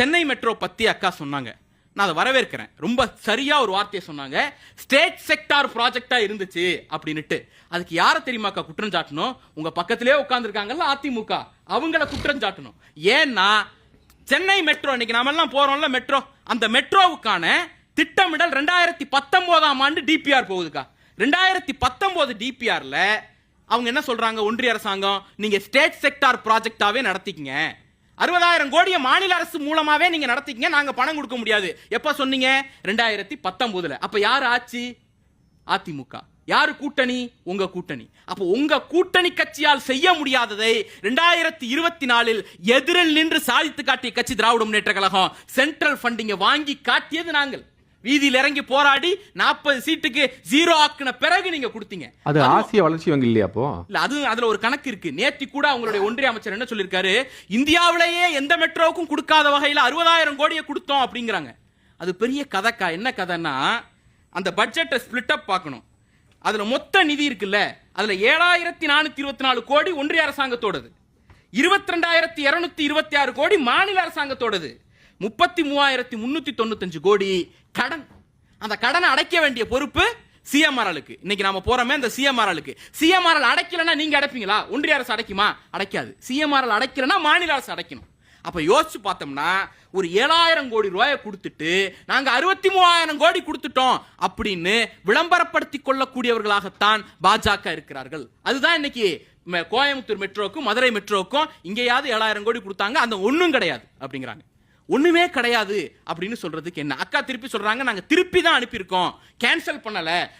Chennai metro பற்றி அக்கா சொன்னாங்க. நான் அதை வரவேற்கிறேன். ரொம்ப சரியாக ஒரு வார்த்தையை சொன்னாங்க. ஸ்டேட் செக்டார் ப்ராஜெக்டாக இருந்துச்சு அப்படின்னுட்டு. அதுக்கு யாரை தெரியுமாக்கா குற்றம் சாட்டணும்? உங்கள் பக்கத்திலே உட்காந்துருக்காங்கல்ல அதிமுக. அவங்கள குற்றம் சாட்டணும். ஏன்னா சென்னை மெட்ரோ இன்னைக்கு நாமெல்லாம் போகிறோம்ல மெட்ரோ. அந்த மெட்ரோவுக்கான திட்டமிடல் ரெண்டாயிரத்தி பத்தொம்போதாம் ஆண்டு டிபிஆர் போகுதுக்கா. ரெண்டாயிரத்தி பத்தொம்போது டிபிஆரில் அவங்க என்ன சொல்கிறாங்க ஒன்றிய அரசாங்கம் நீங்கள் ஸ்டேட் செக்டார் ப்ராஜெக்டாகவே நடத்திக்கங்க. அறுபதாயிரம் கோடியை மாநில அரசு மூலமாவே நீங்க நடத்திக்கங்க நாங்க பணம் கொடுக்க முடியாது. எப்ப சொன்னீங்க? ரெண்டாயிரத்தி பத்தொன்பதுல அப்ப யார் ஆட்சி? அதிமுக. யாரு கூட்டணி? உங்க கூட்டணி. அப்போ உங்க கூட்டணி கட்சியால் செய்ய முடியாததை ரெண்டாயிரத்தி இருபத்தி நாலில் எதிரில் நின்று சாதித்து காட்டிய கட்சி திராவிட முன்னேற்ற கழகம் சென்ட்ரல் ஃபண்டிங்கை வாங்கி காட்டியது நாங்கள். வீதியில் இறங்கி போராடி நாற்பது சீட்டுக்கு ஜீரோ ஆக்குன பிறகு நீங்க கொடுத்தீங்க. அது ஆசிய வளர்ச்சி வங்கி இல்லையா அப்போ? இல்ல அது அதுல ஒரு கணக்கு இருக்கு. நேத்தி கூட அவங்களுடைய ஒன்றிய அமைச்சர் என்ன சொல்லிருக்காரு இந்தியாவிலேயே எந்த மெட்ரோவுக்கும் கொடுக்காத வகையில அறுபதாயிரம் கோடியை கொடுத்தோம் அப்படிங்கிறாங்க. அது பெரிய கதைக்கா? என்ன கதைன்னா அந்த பட்ஜெட்டை ஸ்பிளிட் அப் பார்க்கணும். அதுல மொத்த நிதி இருக்குல்ல அதுல ஏழாயிரத்தி நானூத்தி இருபத்தி நாலு கோடி ஒன்றிய அரசாங்கத்தோடது. இருபத்தி ரெண்டாயிரத்தி இருநூத்தி இருபத்தி ஆறு கோடி மாநில அரசாங்கத்தோடது. முப்பத்தி மூவாயிரத்தி முன்னூத்தி தொண்ணூத்தஞ்சு கோடி கடன். அந்த கடனை அடைக்க வேண்டிய பொறுப்பு சிஎம்ஆர்எலுக்கு இன்னைக்கு நாம போறோமே அந்த சிஎம்ஆர்எலுக்கு சிஎம்ஆர்எல் அடைக்கலன்னா நீங்க அடைப்பீங்களா? ஒன்றிய அரசு அடைக்குமா? அடைக்காது. சிஎம்ஆர்எல் அடைக்கலன்னா மாநில அரசு அடைக்கணும். அப்ப யோசிச்சு பார்த்தோம்னா ஒரு ஏழாயிரம் கோடி ரூபாயை கொடுத்துட்டு நாங்க அறுபத்தி மூவாயிரம் கோடி கொடுத்துட்டோம் அப்படின்னு விளம்பரப்படுத்தி கொள்ளக்கூடியவர்களாகத்தான் பாஜக இருக்கிறார்கள். அதுதான் இன்னைக்கு கோயம்புத்தூர் மெட்ரோக்கும் மதுரை மெட்ரோக்கும் இங்கேயாவது ஏழாயிரம் கோடி கொடுத்தாங்க. அந்த ஒண்ணும் கிடையாது அப்படிங்கிறாங்க. ஒண்ணுமே கிடையாது அப்படின்னு சொல்றதுக்கு என்ன? அக்கா திருப்பி சொல்றாங்க நாங்க திருப்பி தான் அனுப்பியிருக்கோம். கேன்சல் பண்ணல.